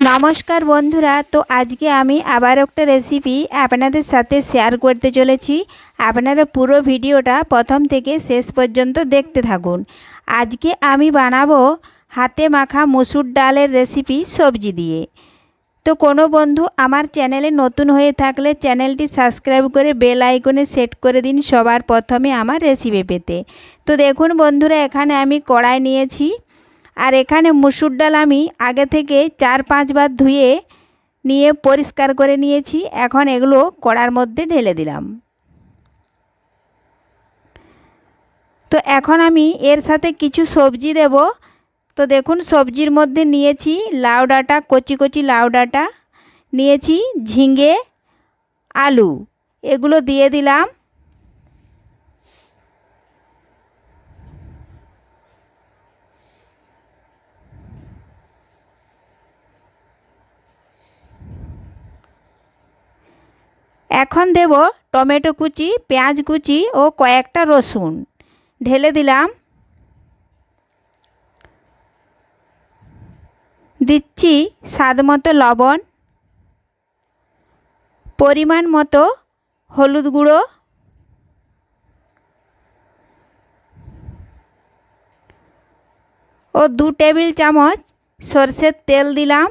নমস্কার বন্ধুরা, তো আজকে আমি আবার একটা রেসিপি আপনাদের সাথে শেয়ার করতে চলেছি। আপনারা পুরো ভিডিওটা প্রথম থেকে শেষ পর্যন্ত দেখতে থাকুন। আজকে আমি বানাবো হাতে মাখা মুসুর ডালের রেসিপি সবজি দিয়ে। তো কোনো বন্ধু আমার চ্যানেলে নতুন হয়ে থাকলে চ্যানেলটি সাবস্ক্রাইব করে বেল আইকনে সেট করে দিন সবার প্রথমে আমার রেসিপি পেতে। তো দেখুন বন্ধুরা, এখানে আমি কড়াই নিয়েছি। আর এখানে মুসুর ডাল আমি আগে থেকে চার পাঁচবার ধুয়ে নিয়ে পরিষ্কার করে নিয়েছি। এখন এগুলো কড়ার মধ্যে ঢেলে দিলাম। তো এখন আমি এর সাথে কিছু সবজি দেব। তো দেখুন, সবজির মধ্যে নিয়েছি লাউ ডাঁটা, কচি কচি লাউ ডাঁটা, নিয়েছি ঝিঙে, আলু। এগুলো দিয়ে দিলাম। এখন দেব টমেটো কুচি, পেঁয়াজ কুচি ও কয়েকটা রসুন। ঢেলে দিলাম। দিচ্ছি স্বাদ মতো লবণ, পরিমাণ মতো হলুদ গুঁড়ো, ও দু টেবিল চামচ সর্ষের তেল দিলাম।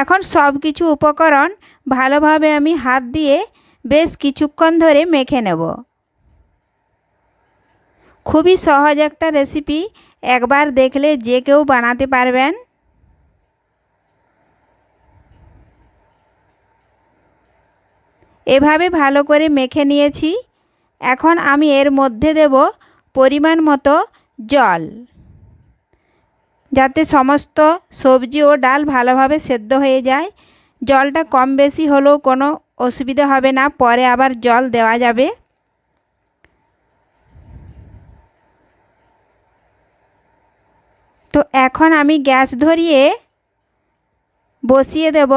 এখন সব কিছু উপকরণ ভালোভাবে আমি হাত দিয়ে বেশ কিছুক্ষণ ধরে মেখে নেব। খুবই সহজ একটা রেসিপি, একবার দেখলে যে কেউ বানাতে পারবেন। এভাবে ভালো করে মেখে নিয়েছি। এখন আমি এর মধ্যে দেব পরিমাণ মতো জল। যাতে সমস্ত সবজি ও ডাল ভালোভাবে সেদ্ধ হয়ে যায়। জলটা কম বেশি হলেও কোনো অসুবিধা হবে না, পরে আবার জল দেওয়া যাবে। তো এখন আমি গ্যাস ধরিয়ে বসিয়ে দেব।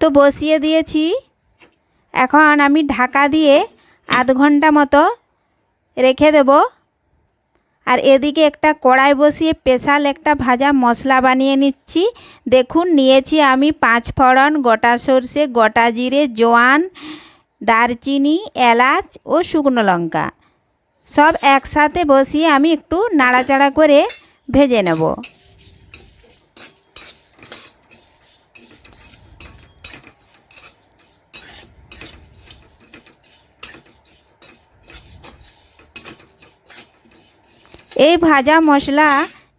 তো বসিয়ে দিয়েছি। এখন আমি ঢাকা দিয়ে আধ ঘণ্টা মতো রেখে দেব। আর এদিকে একটা কড়াই বসিয়ে স্পেশাল একটা ভাজা মশলা বানিয়ে নিচ্ছি। দেখুন, নিয়েছি আমি পাঁচ ফোড়ন, গোটা সর্ষে, গোটা জিরে, জোয়ান, দারচিনি, এলাচ ও শুকনো লঙ্কা। সব একসাথে বসিয়ে আমি একটু নাড়াচাড়া করে ভেজে নেব। এই ভাজা মশলা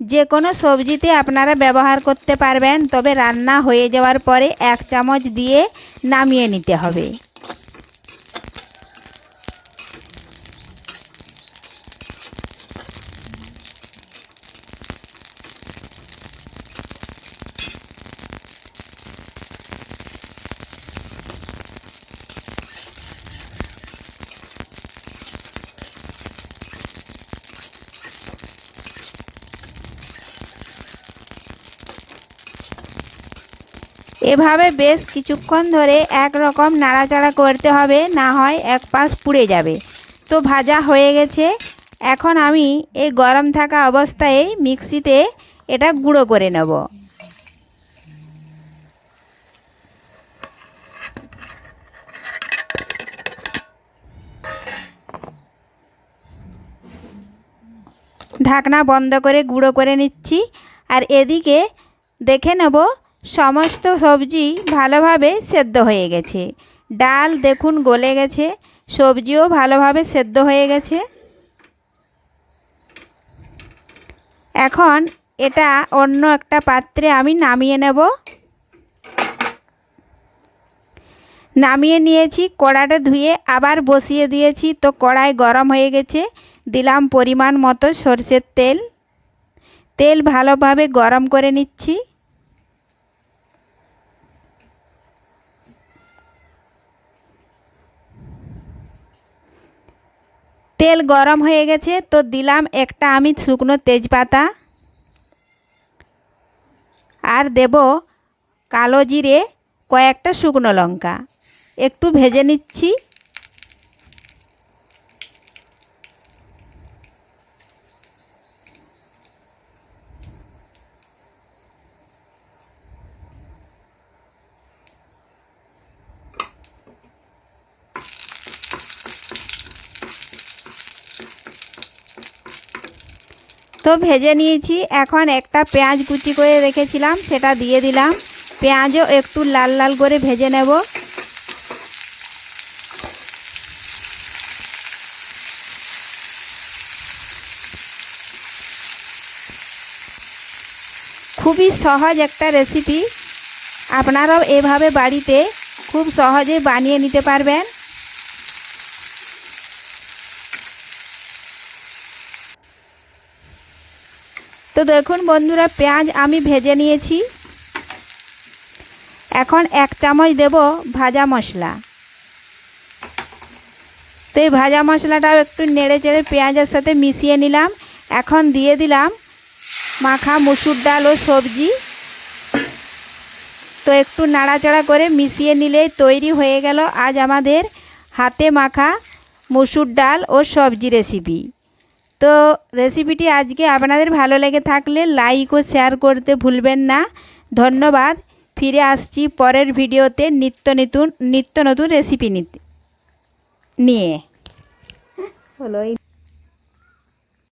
যে কোনো সবজিতে আপনারা ব্যবহার করতে পারবেন, তবে রান্না হয়ে যাওয়ার পরে এক চামচ দিয়ে নামিয়ে নিতে হবে। এভাবে বেশ কিছুক্ষণ ধরে এক রকম নাড়াচাড়া করতে হবে, না হয় এক পাশ পুড়ে যাবে। তো ভাজা হয়ে গেছে। এখন আমি এই গরম থাকা অবস্থায় মিক্সিতে এটা গুঁড়ো করে নেব। ঢাকনা বন্ধ করে গুঁড়ো করে নিচ্ছি। আর এদিকে দেখে নেব সমস্ত সবজি ভালোভাবে সেদ্ধ হয়ে গেছে। ডাল দেখুন গলে গেছে, সবজিও ভালোভাবে সেদ্ধ হয়ে গেছে। এখন এটা অন্য একটা পাত্রে আমি নামিয়ে নেব। নামিয়ে নিয়েছি, কড়াটা ধুয়ে আবার বসিয়ে দিয়েছি। তো কড়াই গরম হয়ে গেছে, দিলাম পরিমাণ মতো সর্ষের তেল। তেল ভালোভাবে গরম করে নিচ্ছি। তেল গরম হয়ে গেছে, তো দিলাম একটা আমি শুকনো তেজপাতা। আর দেব কালো জিরে কয়েকটা শুকনো লঙ্কা। একটু ভেজে নিচ্ছি। তো ভেজে নিয়েছি। এখন একটা পেঁয়াজ কুচি করে রেখেছিলাম, সেটা দিয়ে দিলাম। পেঁয়াজও একটু লাল লাল করে ভেজে নেব। খুবই সহজ একটা রেসিপি আপনারাও এভাবে বাড়িতে খুব সহজে বানিয়ে নিতে পারবেন। তো দেখুন বন্ধুরা, পেঁয়াজ আমি ভেজে নিয়েছি। এখন এক চামচ দেব ভাজা মশলা। তো এই ভাজা মশলাটাও একটু নেড়ে চেড়ে পেঁয়াজের সাথে মিশিয়ে নিলাম। এখন দিয়ে দিলাম মাখা মুসুর ডাল ও সবজি। তো একটু নাড়াচাড়া করে মিশিয়ে নিলেই তৈরি হয়ে গেল আজ আমাদের হাতে মাখা মুসুর ডাল ও সবজি রেসিপি। তো রেসিপিটি আজকে আপনাদের ভালো লেগে থাকলে লাইক ও শেয়ার করতে ভুলবেন না। ধন্যবাদ। ফিরে আসছি পরের ভিডিওতে নিত্য নতুন নিত্য নতুন রেসিপি নিয়ে। হলো